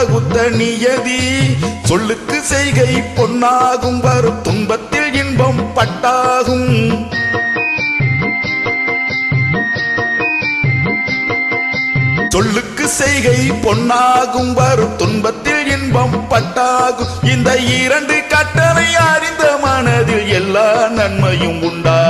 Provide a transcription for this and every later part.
இறைவன் நியதி சொல்லுக்கு செய்கை பொன்னாகும் வரும் துன்பத்தில் இன்பம் பட்டாகும். சொல்லுக்கு செய்கை பொன்னாகும் வரும் துன்பத்தில் இன்பம் பட்டாகும். இந்த இரண்டு கட்டளை அறிந்த மனதில் எல்லா நன்மையும் உண்டா?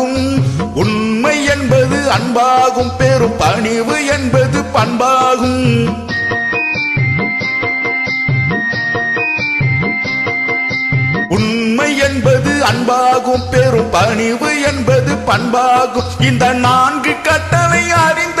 அன்பாகும் பெரும் பணிவு என்பது பண்பாகும். உண்மை என்பது அன்பாகும் பெரும் பணிவு என்பது பண்பாகும். இந்த நான்கு கட்டளை அறிந்த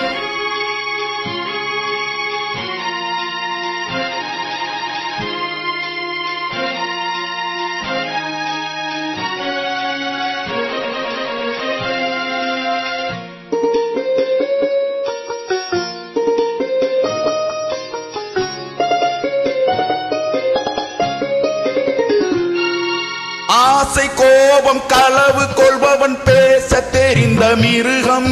ஆசை கோபம் களவு கொள்பவன் பேச தெரிந்த மிருகம்.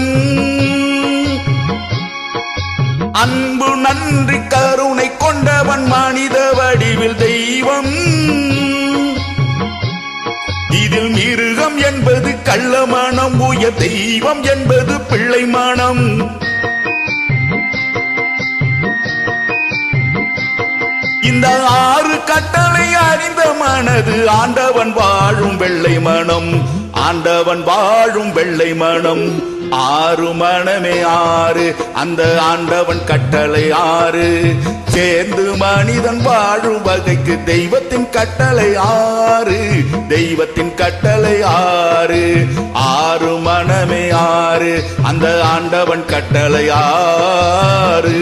அன்பு நன்றி கருணை கொண்டவன் மனித வடிவில் தெய்வம். இதில் மிருகம் என்பது கள்ள மனம் உய தெய்வம் என்பது பிள்ளை மனம். இந்த ஆறு கட்டளை அறிந்த மனது ஆண்டவன் வாழும் வெள்ளை மனம் ஆண்டவன் வாழும் வெள்ளை மனம். ஆறு மனமே ஆறு அந்த ஆண்டவன் கட்டளை ஆறு. சேர்ந்து மனிதன் வாழும் வகைக்கு தெய்வத்தின் கட்டளை ஆறு தெய்வத்தின் கட்டளை ஆறு. ஆறு மனமே ஆறு அந்த ஆண்டவன் கட்டளை ஆறு.